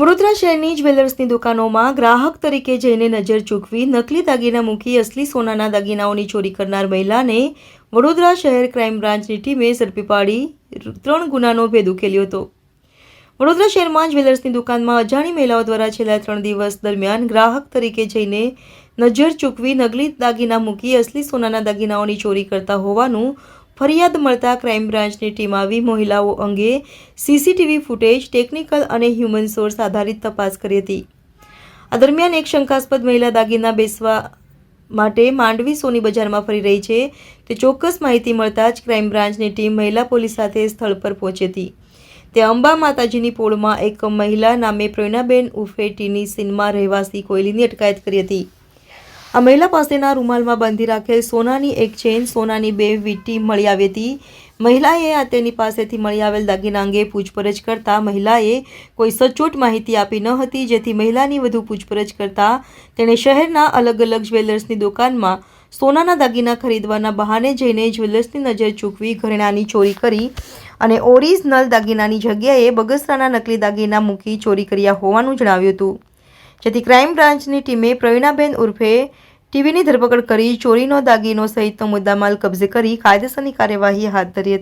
વડોદરા શહેરની જ્વેલર્સની દુકાનોમાં ગ્રાહક તરીકે જઈને નજર ચૂકવી નકલી દાગીના મૂકી અસલી સોનાના દાગીનાઓની ચોરી કરનાર મહિલાને વડોદરા શહેર ક્રાઇમ બ્રાન્ચની ટીમે ઝડપી પાડી ત્રણ ગુનાનો ભેદ ઉકેલ્યો હતો. વડોદરા શહેરમાં જ્વેલર્સની દુકાનમાં અજાણી મહિલાઓ દ્વારા છેલ્લા ત્રણ દિવસ દરમિયાન ગ્રાહક તરીકે જઈને નજર ચૂકવી નકલી દાગીના મૂકી અસલી સોનાના દાગીનાઓની ચોરી કરતા હોવાનું ફરિયાદ મળતા ક્રાઇમ બ્રાન્ચની ટીમ આવી. મહિલાઓ અંગે સીસીટીવી ફૂટેજ, ટેકનિકલ અને હ્યુમન સોર્સ આધારિત તપાસ કરી હતી. આ દરમિયાન એક શંકાસ્પદ મહિલા દાગીના બેસવા માટે માંડવી સોની બજારમાં ફરી રહી છે. તે ચોક્કસ માહિતી મળતા જ ક્રાઇમ બ્રાન્ચની ટીમ મહિલા પોલીસ સાથે સ્થળ પર પહોંચી હતી. તે અંબા માતાજીની પોળમાં એક મહિલા નામે પ્રેરણાબેન ઉફેટીની સીનમાં રહેવાસી કોયલીની અટકાયત કરી હતી. આ મહિલા પાસેના રૂમાલમાં બાંધી રાખેલ સોનાની એક ચેન, સોનાની બે વીંટી મળી આવી હતી. મહિલાએ આ તેની પાસેથી મળી આવેલ દાગીના અંગે પૂછપરછ કરતા મહિલાએ કોઈ સચોટ માહિતી આપી ન હતી, જેથી મહિલાની વધુ પૂછપરછ કરતા તેણે શહેરના અલગ અલગ જ્વેલર્સની દુકાનમાં સોનાના દાગીના ખરીદવાના બહાને જઈને જ્વેલર્સની નજર ચૂકવી ઘરેણાની ચોરી કરી અને ઓરિજિનલ દાગીનાની જગ્યાએ બગસરાના નકલી દાગીના મૂકી ચોરી કર્યા હોવાનું જણાવ્યું હતું. જેથી ક્રાઇમ બ્રાન્ચની ટીમે પ્રવીણાબેન ઉર્ફે ટીવીની ધરપકડ કરી ચોરીનો દાગીનો સહિતનો મુદ્દામાલ કબજે કરી કાયદેસરની કાર્યવાહી હાથ ધરી હતી.